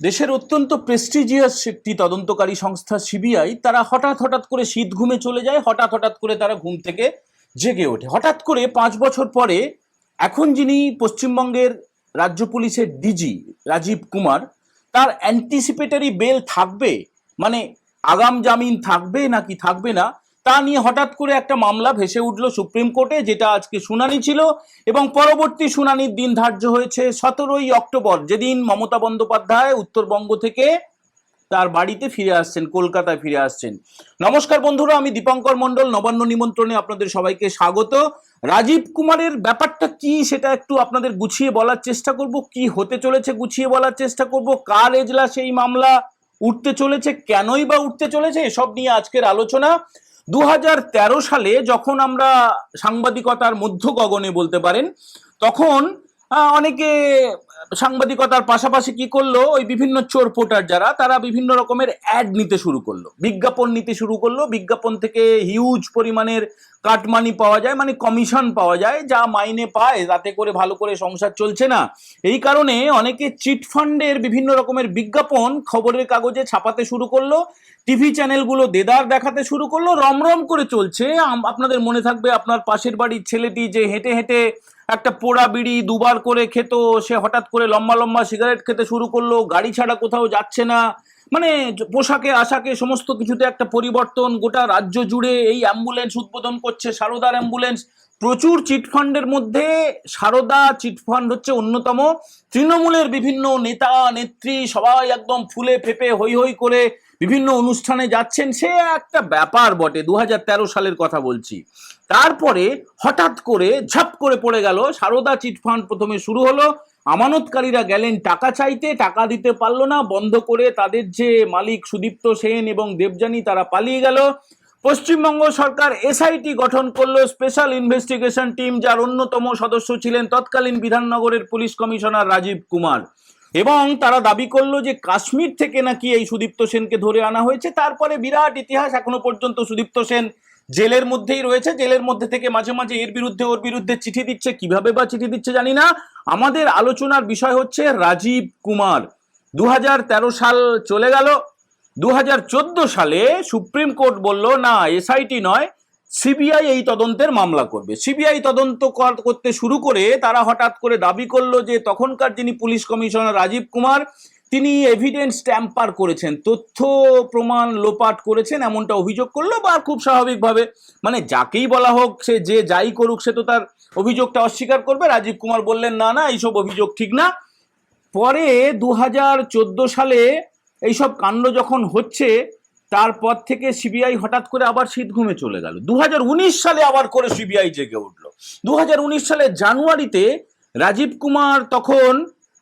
দেশের অত্যন্ত প্রেস্টিজিয়াস একটি তদন্তকারী সংস্থা সিবিআই তারা হঠাৎ হঠাৎ করে শীত ঘুমে চলে যায়, হঠাৎ হঠাৎ করে তারা ঘুম থেকে জেগে ওঠে। হঠাৎ করে পাঁচ বছর পরে এখন যিনি পশ্চিমবঙ্গের রাজ্য পুলিশের ডিজি রাজীব কুমার, তার অ্যান্টিসিপেটরি বেল থাকবে? মানে আগাম জামিন থাকবে নাকি থাকবে না? তা নিয়ে হঠাৎ করে একটা মামলা ভেসে উঠল সুপ্রিম কোর্টে, যেটা আজকে শুনানি ছিল এবং পরবর্তী শুনানির দিন ধার্য হয়েছে সতেরোই অক্টোবর, যেদিন মমতা বন্দ্যোপাধ্যায় উত্তরবঙ্গ থেকে তার বাড়িতে ফিরে আসছেন, কলকাতায় ফিরে আসছেন। নমস্কার বন্ধুরা, আমি দীপঙ্কর মণ্ডল, নবান্ন নিমন্ত্রণে আপনাদের সবাইকে স্বাগত। রাজীব কুমারের ব্যাপারটা কি সেটা একটু আপনাদের গুছিয়ে বলার চেষ্টা করব, কি হতে চলেছে গুছিয়ে বলার চেষ্টা করব, কার এজলাসে এই মামলা উঠতে চলেছে, কেনই বা উঠতে চলেছে, এসব নিয়ে আজকের আলোচনা। দু হাজার তেরো সালে যখন আমরা সাংবাদিকতার মধ্য গগনে বলতে পারেন তখন অনেকে সাংবাদিকতার পাশাপাশি কি করল? ওই বিভিন্ন চোর পোটার যারা, তারা বিভিন্ন রকমের অ্যাড নিতে শুরু করল। বিজ্ঞাপন নিতে শুরু করল। বিজ্ঞাপন থেকে হিউজ পরিমাণের কাটমানি পাওয়া যায় মানে কমিশন পাওয়া যায়, যা মাইনে পায়, তাতে করে ভালো করে সংসার চলছে না। এই কারণে অনেকে চিট ফান্ডের বিভিন্ন রকমের বিজ্ঞাপন খবরের কাগজে ছাপাতে শুরু করল টিভি চ্যানেলগুলো দেদার দেখাতে শুরু করল, রমরম করে চলছে। আপনাদের মনে থাকবে আপনার পাশের বাড়ির ছেলেটি যে হেঁটে হেঁটে একটা পোড়া বিড়ি দুবার করে খেত, সে হঠাৎ করে লম্বা লম্বা সিগারেট খেতে শুরু করল, গাড়ি ছাড়া কোথাও যাচ্ছে না। মানে পোশাকে, আশাকে সমস্ত কিছুতে একটা পরিবর্তন, গোটা রাজ্য জুড়ে এই অ্যাম্বুলেন্স উদ্বোধন করছে সারদার অ্যাম্বুলেন্স প্রচুর চিটফান্ডের মধ্যে সারদা চিটফান্ড হচ্ছে অন্যতম। তৃণমূলের বিভিন্ন নেতা, নেত্রী সবাই একদম ফুলে ফেপে হই হই করে বিভিন্ন অনুষ্ঠানে যাচ্ছেন। সে একটা ব্যাপার বটে দু হাজার তেরো সালের কথা বলছি। তারপরে হঠাৎ করে ঝাপ করে পড়ে গেল, সারদা চিটফান্ড প্রথমে শুরু হলো। আমানতকারীরা গেলেন, টাকা চাইতে, টাকা দিতে পারল না, বন্ধ করে তাদের যে মালিক সুদীপ্ত সেন এবং দেবযানী, তারা পালিয়ে গেল। পশ্চিমবঙ্গ সরকার এসআইটি গঠন করল, স্পেশাল ইনভেস্টিগেশন টিম, যার অন্যতম সদস্য ছিলেন তৎকালীন বিধাননগরের পুলিশ কমিশনার রাজীব কুমার। এবং তারা দাবি করল যে কাশ্মীর থেকে নাকি এই সুদীপ্ত সেনকে ধরে আনা হয়েছে। তারপরে বিরাট ইতিহাস এখনও পর্যন্ত সুদীপ্ত সেন জেলের মধ্যেই রয়েছে, জেলের মধ্যে থেকে মাঝে মাঝে এর বিরুদ্ধে ওর বিরুদ্ধে চিঠি দিচ্ছে, কীভাবে বা চিঠি দিচ্ছে জানি না। আমাদের আলোচনার বিষয় হচ্ছে রাজীব কুমার। দু হাজার তেরো সাল চলে গেল। দু হাজার চোদ্দ সালে সুপ্রিম কোর্ট বলল, না, এসআইটি নয়, সিবিআই এই তদন্তের মামলা করবে। সিবিআই তদন্ত করতে শুরু করে তারা হঠাৎ করে দাবি করল যে তখনকার যিনি পুলিশ কমিশনার রাজীব কুমার তিনি এভিডেন্স ট্যাম্পার করেছেন, তথ্য প্রমাণ লোপাট করেছেন, এমনটা অভিযোগ করল বা খুব স্বাভাবিকভাবে। মানে যাকেই বলা হোক, সে যে যাই করুক, সে তো তার অভিযোগটা অস্বীকার করবে। রাজীব কুমার বললেন, না না, এইসব অভিযোগ ঠিক না। পরে দু হাজার চোদ্দ সালে এইসব কাণ্ড যখন হচ্ছে, তারপর থেকে সিবিআই হঠাৎ করে আবার শীত ঘুমে চলে গেল। দু হাজার উনিশ সালে আবার করে সিবিআই জেগে উঠল। দু সালে জানুয়ারিতে রাজীব কুমার তখন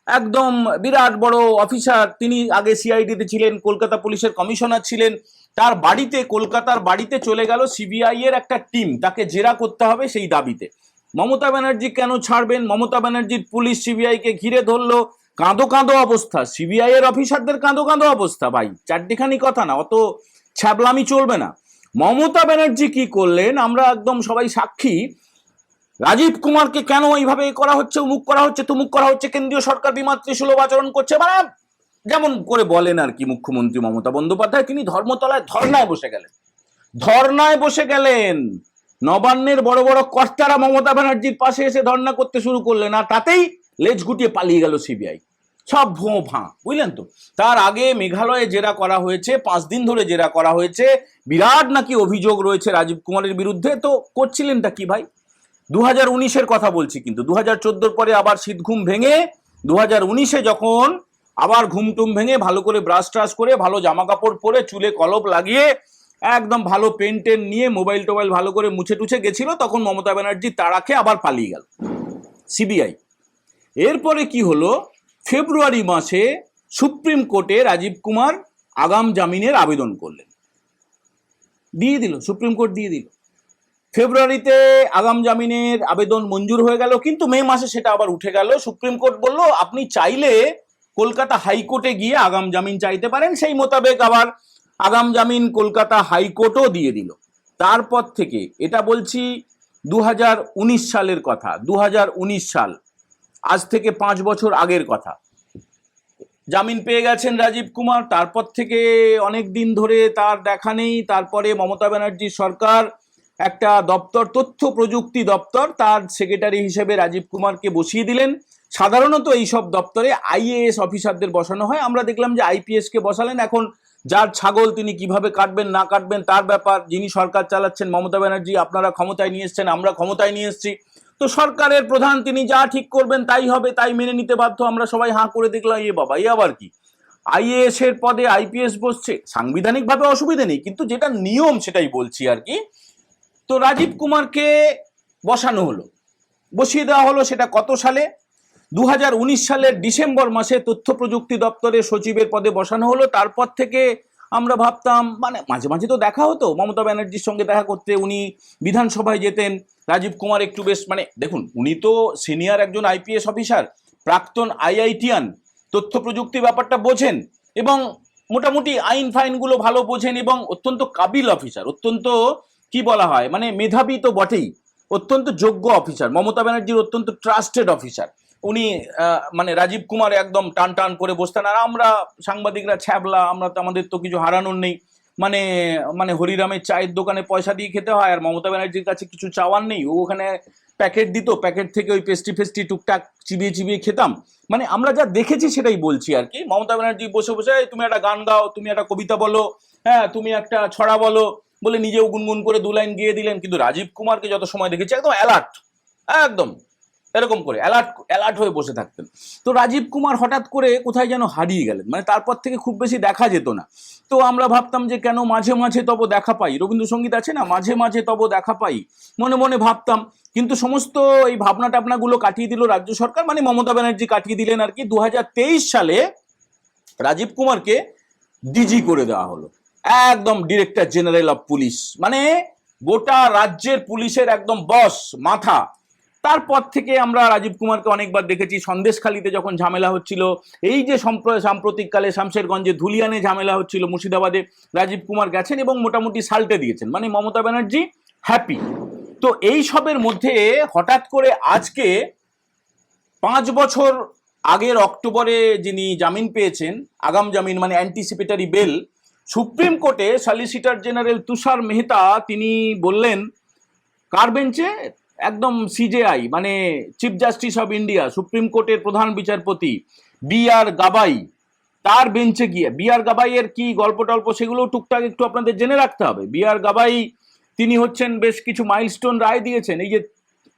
একদম বিরাট বড় অফিসার। তিনি আগে সিআইডিতে ছিলেন, কলকাতা পুলিশের কমিশনার ছিলেন। তার বাড়িতে, কলকাতার বাড়িতে চলে গেল সিবিআই এর একটা টিম। তাকে জেরা করতে হবে সেই দাবিতে। মমতা ব্যানার্জি কেন ছাড়বেন? মমতা ব্যানার্জির পুলিশ সিবিআই কে ঘিরে ধরলো। কাঁদো কাঁদো অবস্থা। সিবিআই এর অফিসারদের কাঁদো কাঁদো অবস্থা, ভাই। চারটিখানি কথা না, অত ছ্যাবলামি চলবে না। মমতা ব্যানার্জি কি করলেন? আমরা একদম সবাই সাক্ষী। রাজীব কুমারকে কেন এইভাবে করা হচ্ছে উমুক করা হচ্ছে, তুমুক করা হচ্ছে, কেন্দ্রীয় সরকার বিমাতৃ সুলভ আচরণ করছে? মানে যেমন করে বলেন আর কি মুখ্যমন্ত্রী মমতা বন্দ্যোপাধ্যায়, তিনি ধর্মতলায় ধর্নায় বসে গেলেন। ধর্নায় বসে গেলেন। নবান্নের বড় বড় কর্তারা মমতা ব্যানার্জির পাশে এসে ধর্না করতে শুরু করলেন, আর তাতেই লেজ গুটিয়ে পালিয়ে গেল সিবিআই। সব ভোঁ ভাঁ, বুঝলেন তো? তার আগে মেঘালয়ে জেরা করা হয়েছে, পাঁচ দিন ধরে জেরা করা হয়েছে। বিরাট নাকি অভিযোগ রয়েছে রাজীব কুমারের বিরুদ্ধে, তো করছিলেনটা কি ভাই? দু হাজার উনিশের কথা বলছি কিন্তু দু হাজার চোদ্দোর পরে আবার শীত ঘুম ভেঙে দু হাজার উনিশে যখন আবার ঘুম টুম ভেঙে ভালো করে ব্রাশ ট্রাশ করে, ভালো জামা কাপড় পরে চুলে কলপ লাগিয়ে, একদম ভালো পেন টেন নিয়ে মোবাইল টোবাইল ভালো করে মুছে টুছে গেছিল, তখন মমতা ব্যানার্জি তাড়া খেয়ে আবার পালিয়ে গেল। সিবিআই এরপরে কি হলো? ফেব্রুয়ারি মাসে সুপ্রিম কোর্টে রাজীব কুমার আগাম জামিনের আবেদন করলেন। দিয়ে দিল, সুপ্রিম কোর্ট দিয়ে দিল। ফেব্রুয়ারিতে আগাম জামিনের আবেদন মঞ্জুর হয়ে গেল, কিন্তু মে মাসে সেটা আবার উঠে গেল। সুপ্রিম কোর্ট বলল, আপনি চাইলে কলকাতা হাইকোর্টে গিয়ে আগাম জামিন চাইতে পারেন। সেই মোতাবেক আবার আগাম জামিন কলকাতা হাইকোর্টও দিয়ে দিল। তারপর থেকে, এটা বলছি দু হাজার উনিশ সালের কথা দু হাজার উনিশ সাল, আজ থেকে পাঁচ বছর আগের কথা। জামিন পেয়ে গেছেন রাজীব কুমার, তারপর থেকে অনেক দিন ধরে তার দেখা নেই। তারপরে মমতা ব্যানার্জির সরকার একটা দপ্তর, তথ্য প্রযুক্তি দপ্তর। তার সেক্রেটারি হিসেবে রাজীব কুমারকে বসিয়ে দিলেন। সাধারণত এই সব দপ্তরে আইএএস অফিসারদের বসানো হয়। আমরা দেখলাম যে আইপিএস কে বসালেন। এখন যার ছাগল তিনি কীভাবে কাটবেন, না কাটবেন, তার ব্যাপার। যিনি সরকার চালাচ্ছেন, মমতা ব্যানার্জি, আপনারা ক্ষমতায় নিয়ে এসছেন, আমরা ক্ষমতায় নিয়ে এসেছি। তো সরকারের প্রধান তিনি যা ঠিক করবেন তাই হবে, তাই মেনে নিতে বাধ্য। আমরা সবাই হাঁ করে দেখলাম, এ বাবা, এ আবার কি? আইএএস এর পদে আইপিএস বসছে। সাংবিধানিকভাবে অসুবিধা নেই, কিন্তু যেটা নিয়ম সেটাই বলছি আর কি। তো রাজীব কুমারকে বসানো হলো। বসিয়ে দেওয়া হলো সেটা কত সালে? দু হাজার উনিশ সালের ডিসেম্বর মাসে তথ্য প্রযুক্তি দপ্তরে সচিবের পদে বসানো হলো। তারপর থেকে আমরা ভাবতাম মানে মাঝে মাঝে তো দেখা হতো, মমতা ব্যানার্জির সঙ্গে দেখা করতে উনি বিধানসভায় যেতেন, রাজীব কুমার একটু বেশ মানে দেখুন, উনি তো সিনিয়র একজন আইপিএস অফিসার, প্রাক্তন আইআইটিয়ান, তথ্য প্রযুক্তি ব্যাপারটা বোঝেন এবং মোটামুটি আইন ফাইনগুলো ভালো বোঝেন এবং অত্যন্ত কাবিল অফিসার, অত্যন্ত কি বলা হয়? মানে মেধাবী তো বটেই। অত্যন্ত যোগ্য অফিসার মমতা ব্যানার্জির অত্যন্ত ট্রাস্টেড অফিসার উনি মানে রাজীব কুমার একদম টান টান করে বসতেন। আর আমরা সাংবাদিকরা ছ্যাবলা, আমরা তো, আমাদের তো কিছু হারানোর নেই। মানে মানে হরিরামের চায়ের দোকানে পয়সা দিয়ে খেতে হয়, আর মমতা ব্যানার্জির কাছে কিছু চাওয়ার নেই। ও ওখানে প্যাকেট দিত, প্যাকেট থেকে ওই পেস্টি ফেস্টি টুকটাক চিবিয়ে চিবিয়ে খেতাম। মানে আমরা যা দেখেছি সেটাই বলছি আর কি। মমতা ব্যানার্জি বসে বসে তুমি একটা গান গাও, তুমি একটা কবিতা বলো হ্যাঁ তুমি একটা ছড়া বলো বলে নিজেও গুনগুন করে দু লাইন গিয়ে দিলেন, কিন্তু রাজীব কুমারকে যত সময় দেখেছি একদম অ্যালার্ট একদম, এরকম করে অ্যালার্ট অ্যালার্ট হয়ে বসে থাকতেন। তো রাজীব কুমার হঠাৎ করে কোথায় যেন হারিয়ে গেলেন মানে তারপর থেকে খুব বেশি দেখা যেত না। তো আমরা ভাবতাম যে কেন মাঝে মাঝে তব দেখা পাই, রবীন্দ্রসঙ্গীত আছে না? মাঝে মাঝে তব দেখা পাই, মনে মনে ভাবতাম, কিন্তু সমস্ত এই ভাবনা টাবনাগুলো কাটিয়ে দিল রাজ্য সরকার মানে মমতা ব্যানার্জি কাটিয়ে দিলেন আর কি, দু হাজার তেইশ সালে রাজীব কুমারকে ডিজি করে দেওয়া হলো। একদম ডিরেক্টর জেনারেল অফ পুলিশ। মানে গোটা রাজ্যের পুলিশের একদম বস, মাথা। তারপর থেকে আমরা রাজীব কুমারকে অনেকবার দেখেছি। সন্দেশখালিতে যখন ঝামেলা হচ্ছিল, এই যে সম্প্র- সাম্প্রতিককালে শামশেরগঞ্জে ধুলিয়ানে ঝামেলা হচ্ছিল মুর্শিদাবাদে, রাজীব কুমার গেছেন এবং মোটামুটি সাল্টে দিয়েছেন। মানে মমতা ব্যানার্জি হ্যাপি তো এই সবের মধ্যে হঠাৎ করে আজকে পাঁচ বছর আগের অক্টোবরে যিনি জামিন পেয়েছেন, আগাম জামিন মানে অ্যান্টিসিপেটারি বেল সুপ্রিম কোর্টে সলিসিটর জেনারেল তুষার মেহতা তিনি বললেন, কার বেঞ্চে? একদম সিজেআই মানে chief justice of India supreme কোর্টের প্রধান বিচারপতি বি আর গাবাই তার বেঞ্চে গিয়ে বি আর গাবাইয়ের কি গল্প টল্প সেগুলো টুকটাক একটু আপনাদের জেনে রাখতে হবে। বি আর গাবাই তিনি হচ্ছেন বেশ কিছু মাইলস্টোন রায় দিয়েছেন। এই যে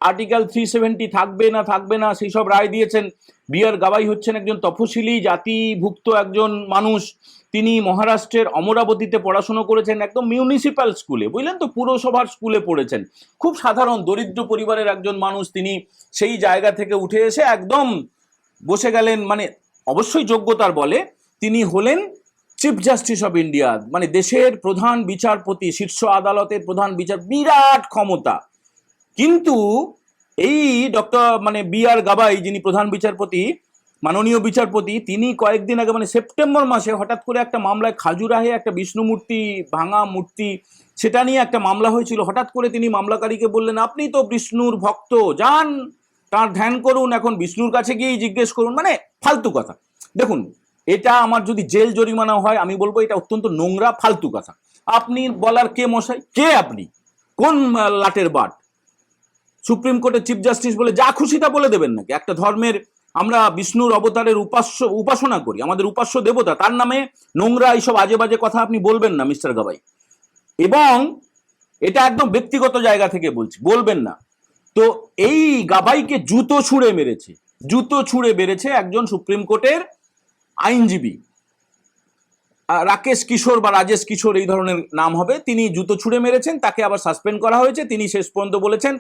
আর্টিকেল থ্রি সেভেন্টি থাকবে না থাকবে না, সেই সব রায় দিয়েছেন। বি আর গাবাই হচ্ছেন একজন তফসিলি, জাতিভুক্ত একজন মানুষ। তিনি মহারাষ্ট্রের অমরাবতীতে পড়াশুনো করেছেন একদম মিউনিসিপ্যাল স্কুলে বুঝলেন তো? পুরসভার স্কুলে পড়েছেন। খুব সাধারণ, দরিদ্র পরিবারের একজন মানুষ তিনি। সেই জায়গা থেকে উঠে এসে একদম বসে গেলেন মানে অবশ্যই যোগ্যতার বলে। তিনি হলেন চিফ জাস্টিস অফ ইন্ডিয়া মানে দেশের প্রধান বিচারপতি, শীর্ষ আদালতের প্রধান বিচার, বিরাট ক্ষমতা। কিন্তু এই ডক্টর মানে বি আর গাবাই যিনি প্রধান বিচারপতি, মাননীয় বিচারপতি, তিনি কয়েকদিন আগে মানে সেপ্টেম্বর মাসে হঠাৎ করে একটা মামলায় খাজুরাহে একটা বিষ্ণু মূর্তি, ভাঙা মূর্তি, সেটা নিয়ে একটা মামলা হয়েছিল। হঠাৎ করে তিনি মামলাকারীকে বললেন, আপনি তো বিষ্ণুর ভক্ত, যান, তার ধ্যান করুন, এখন বিষ্ণুর কাছে গিয়েই জিজ্ঞেস করুন। মানে ফালতু কথা। দেখুন, এটা আমার যদি জেল জরিমানা হয়, আমি বলব এটা অত্যন্ত নোংরা, ফালতু কথা। আপনি বলার কে মশাই? কে আপনি? কোন লাটের বাট? সুপ্রিম কোর্টের চিফ জাস্টিস বলে যা খুশি তা বলে দেবেন নাকি? একটা ধর্মের আমরা বিষ্ণুর অবতারের উপাস্য, উপাসনা করি, আমাদের উপাস্য দেবতা, তার নামে নোংরা এইসব আজে বাজে কথা আপনি বলবেন না, মিস্টার গাবাই এবং এটা একদম ব্যক্তিগত জায়গা থেকে বলছি, বলবেন না। তো এই গাবাইকে জুতো ছুঁড়ে মেরেছে, জুতো ছুঁড়ে মেরেছে একজন সুপ্রিম কোর্টের আইনজীবী। রাকেশ কিশোর বা রাজেশ কিশোর এই ধরনের নাম হবে, তিনি জুতো ছুঁড়ে মেরেছেন, তাকে আবার সাসপেন্ড করা হয়েছে, তিনি শেষ পর্যন্ত বলেছেন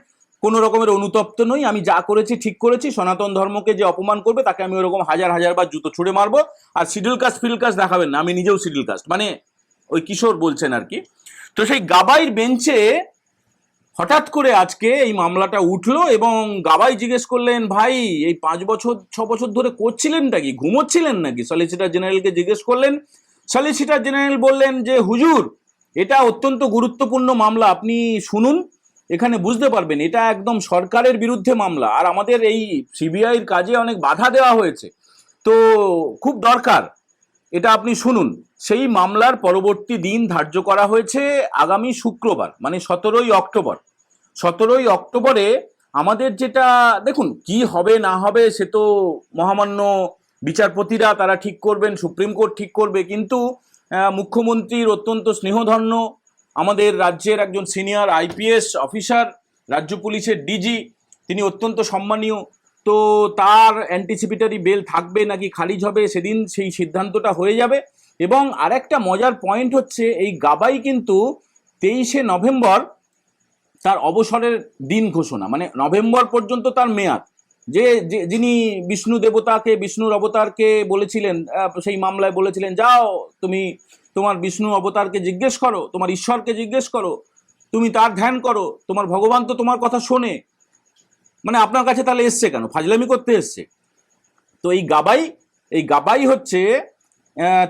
কোনো রকমের অনুতপ্ত নই, আমি যা করেছি ঠিক করেছি, সনাতন ধর্মকে যে অপমান করবে তাকে আমি ওরকম হাজার হাজার বার জুতো ছুঁড়ে মারবো আর শিডিউল কাস্ট ফিল কাস্ট দেখাবেন না, আমি নিজেও শিডিউল কাস্ট। মানে ওই কিশোর বলছেন আর কি। তো সেই গাবাইর বেঞ্চে হঠাৎ করে আজকে এই মামলাটা উঠল এবং গাবাই জিজ্ঞেস করলেন, ভাই, এই পাঁচ বছর, ছ বছর ধরে করছিলেনটা কি? ঘুমোচ্ছিলেন নাকি? সলিসিটার জেনারেলকে জিজ্ঞেস করলেন সলিসিটার জেনারেল বললেন যে, হুজুর, এটা অত্যন্ত গুরুত্বপূর্ণ মামলা, আপনি শুনুন। এখানে বুঝতে পারবেন, এটা একদম সরকারের বিরুদ্ধে মামলা। আর আমাদের এই সিবিআইর কাজে অনেক বাধা দেওয়া হয়েছে। তো খুব দরকার, এটা আপনি শুনুন। সেই মামলার পরবর্তী দিন ধার্য করা হয়েছে আগামী শুক্রবার মানে সতেরোই অক্টোবর। সতেরোই অক্টোবরে আমাদের যেটা, দেখুন, কি হবে, না হবে, সে তো মহামান্য বিচারপতিরা, তারা ঠিক করবেন, সুপ্রিম কোর্ট ঠিক করবে, কিন্তু মুখ্যমন্ত্রীর অত্যন্ত স্নেহধন্য আমাদের রাজ্যের একজন সিনিয়র আইপিএস অফিসার, রাজ্য পুলিশের ডিজি, তিনি অত্যন্ত সম্মানীয়। তো তার অ্যান্টিসিপিটারি বেল থাকবে নাকি খারিজ হবে সেদিন সেই সিদ্ধান্তটা হয়ে যাবে। এবং আরেকটা মজার পয়েন্ট হচ্ছে, এই গাবাই কিন্তু তেইশে নভেম্বর তার অবসরের দিন ঘোষণা মানে নভেম্বর পর্যন্ত তার মেয়াদ। যে যিনি বিষ্ণু দেবতাকে, বিষ্ণুর অবতারকে বলেছিলেন সেই মামলায় বলেছিলেন, যাও, তুমি তোমার বিষ্ণু অবতারকে জিজ্ঞেস করো, তোমার ঈশ্বরকে জিজ্ঞেস করো, তুমি তার ধ্যান করো, তোমার ভগবান তো তোমার কথা শোনে। মানে আপনার কাছে তাহলে এসছে কেন? ফাজলামি করতে এসছে। তো এই গাবাই এই গাবাই হচ্ছে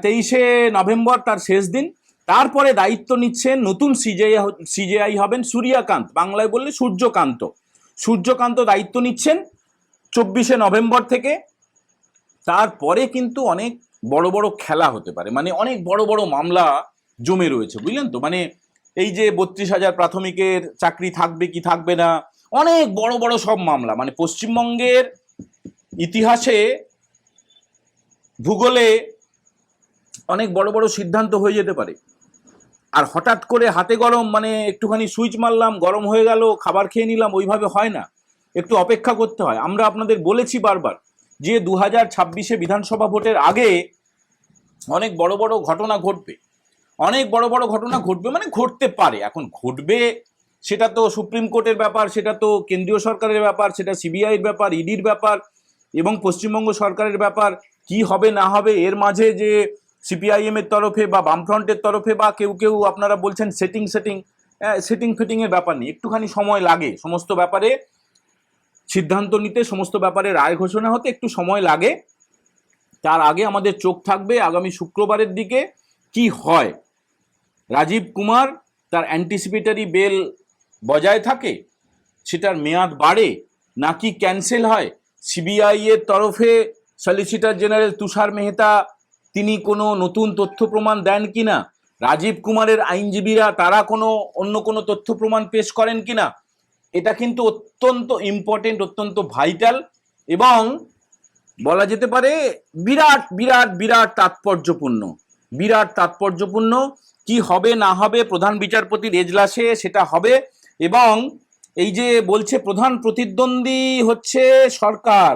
তেইশে নভেম্বর তার শেষ দিন। তারপরে দায়িত্ব নিচ্ছেন নতুন সিজেআই সিজেআই হবেন সূর্যকান্ত। বাংলায় বললে সূর্যকান্ত। সূর্যকান্ত দায়িত্ব নিচ্ছেন। চব্বিশে নভেম্বর থেকে তারপরে কিন্তু অনেক বড় বড় খেলা হতে পারে। মানে অনেক বড় বড় মামলা জমে রয়েছে, বুঝলেন তো? মানে এই যে বত্রিশ হাজার প্রাথমিকের চাকরি থাকবে কি থাকবে না, অনেক বড় বড় সব মামলা। মানে পশ্চিমবঙ্গের ইতিহাসে ভূগোলে অনেক বড় বড় সিদ্ধান্ত হয়ে যেতে পারে। আর হঠাৎ করে হাতে গরম মানে একটুখানি সুইচ মারলাম, গরম হয়ে গেল, খাবার খেয়ে নিলাম, ওইভাবে হয় না। একটু অপেক্ষা করতে হয়। আমরা আপনাদের বলেছি বারবার যে দু হাজার ছাব্বিশে বিধানসভা ভোটের আগে অনেক বড় বড় ঘটনা ঘটবে। অনেক বড় বড় ঘটনা ঘটবে মানে ঘটতে পারে। এখন ঘটবে সেটা তো সুপ্রিম কোর্টের ব্যাপার, সেটা তো কেন্দ্রীয় সরকারের ব্যাপার, সেটা সিবিআইয়ের ব্যাপার, ইডির ব্যাপার এবং পশ্চিমবঙ্গ সরকারের ব্যাপার, কি হবে না হবে এর মাঝে যে সিপিআইএম এর তরফে বা বামফ্রন্টের তরফে বা কেউ কেউ আপনারা বলছেন সেটিং সেটিং সেটিং ফিটিং এর ব্যাপার নেই একটুখানি সময় লাগে সমস্ত ব্যাপারে। সিদ্ধান্ত নিতে সমস্ত ব্যাপারে রায় ঘোষণা হতে একটু সময় লাগে। তার আগে আমাদের চোখ থাকবে আগামী শুক্রবারের দিকে কি হয়। রাজীব কুমার, তার অ্যান্টিসিপেটারি বেল বজায় থাকে, সেটার মেয়াদ বাড়ে, নাকি ক্যান্সেল হয়? সিবিআই এর তরফে সলিসিটর জেনারেল তুষার মেহতা, তিনি কোনো নতুন তথ্য প্রমাণ দেন কিনা? রাজীব কুমারের আইনজীবীরা তারা কোনো, অন্য কোনো তথ্য প্রমাণ পেশ করেন কিনা? এটা কিন্তু অত্যন্ত ইম্পর্টেন্ট অত্যন্ত ভাইটাল এবং বলা যেতে পারে বিরাট বিরাট বিরাট তাৎপর্যপূর্ণ। বিরাট তাৎপর্যপূর্ণ কি হবে, না হবে, প্রধান বিচারপতির এজলাসে সেটা হবে এবং এই যে বলছে প্রধান প্রতিদ্বন্দ্বী হচ্ছে সরকার।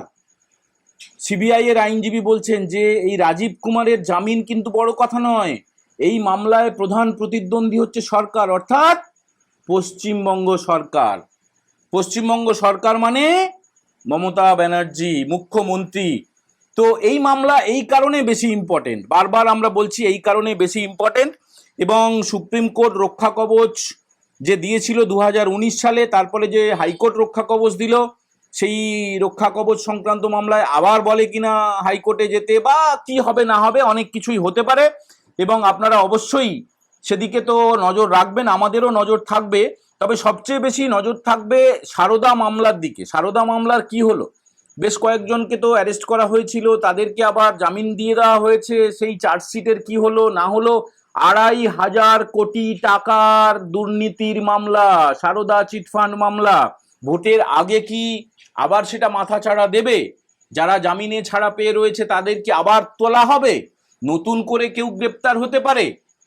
সিবিআই এর আইনজীবী বলছেন যে এই রাজীব কুমারের জামিন কিন্তু বড় কথা নয়। এই মামলায় প্রধান প্রতিদ্বন্দ্বী হচ্ছে সরকার, অর্থাৎ পশ্চিমবঙ্গ সরকার। পশ্চিমবঙ্গ সরকার মানে মমতা ব্যানার্জি, মুখ্যমন্ত্রী। তো এই মামলা এই কারণে বেশি ইম্পর্টেন্ট বারবার আমরা বলছি এই কারণে বেশি ইম্পর্টেন্ট এবং সুপ্রিম কোর্ট রক্ষা কবচ যে দিয়েছিল দু হাজার উনিশ সালে, তারপরে যে হাইকোর্ট রক্ষা কবচ দিল, সেই রক্ষা কবচ সংক্রান্ত মামলায় আবার বলে কিনা হাইকোর্টে যেতে বা কি হবে না হবে অনেক কিছুই হতে পারে। এবং আপনারা অবশ্যই সেদিকে তো নজর রাখবেন, আমাদেরও নজর থাকবে। তবে সবচেয়ে বেশি নজর থাকবে সারদা মামলার দিকে। সারদা মামলার কি হলো? বেশ কয়েকজনকে তো অ্যারেস্ট করা হয়েছিল, তাদেরকে আবার জামিন দিয়ে দেওয়া হয়েছে। সেই চার্জশিটের কি হলো, না হলো? আড়াই হাজার কোটি টাকার দুর্নীতির মামলা, সারদা চিটফান্ড মামলা। ভোটের আগে কি আবার সেটা মাথা ছাড়া দেবে? যারা জামিনে ছাড়া পেয়ে রয়েছে তাদেরকে আবার তোলা হবে? নতুন করে কেউ গ্রেপ্তার হতে পারে?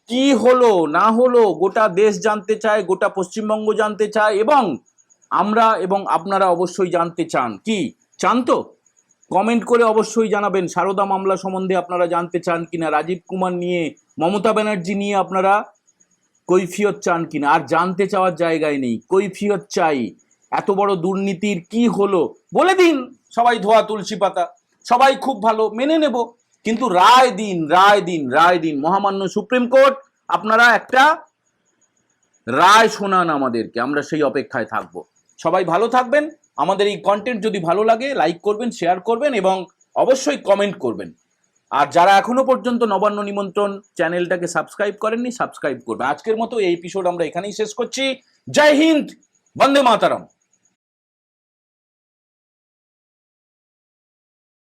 কি হলো, না হলো, গোটা দেশ জানতে চায়, গোটা পশ্চিমবঙ্গ জানতে চায়, এবং আমরা এবং আপনারা অবশ্যই জানতে চান। কি? চান তো? কমেন্ট করে অবশ্যই জানাবেন। সারদা মামলা সম্বন্ধে আপনারা জানতে চান কিনা, রাজীব কুমার নিয়ে, মমতা ব্যানার্জি নিয়ে আপনারা কৈফিয়ত চান কিনা? আর জানতে চাওয়ার জায়গায় নেই। কৈফিয়ত চাই। এত বড় দুর্নীতির কি হলো? বলে দিন সবাই ধোয়া তুলসী পাতা। সবাই খুব ভালো, মেনে নেব। কিন্তু রায় দিন রায় দিন রায় দিন। মহামান্য সুপ্রিম কোর্ট, আপনারা একটা রায় শোনান আমাদেরকে, আমরা সেই অপেক্ষায় থাকব। সবাই ভালো থাকবেন, আমাদের এই কন্টেন্ট যদি ভালো লাগে লাইক করবেন শেয়ার করবেন এবং অবশ্যই কমেন্ট করবেন। আর যারা এখনও পর্যন্ত নবান্ন নিমন্ত্রণ চ্যানেলটাকে সাবস্ক্রাইব করেননি সাবস্ক্রাইব করবেন। আজকের মতো এই এপিসোড আমরা এখানেই শেষ করছি। জয় হিন্দ, বন্দে মাতারাম।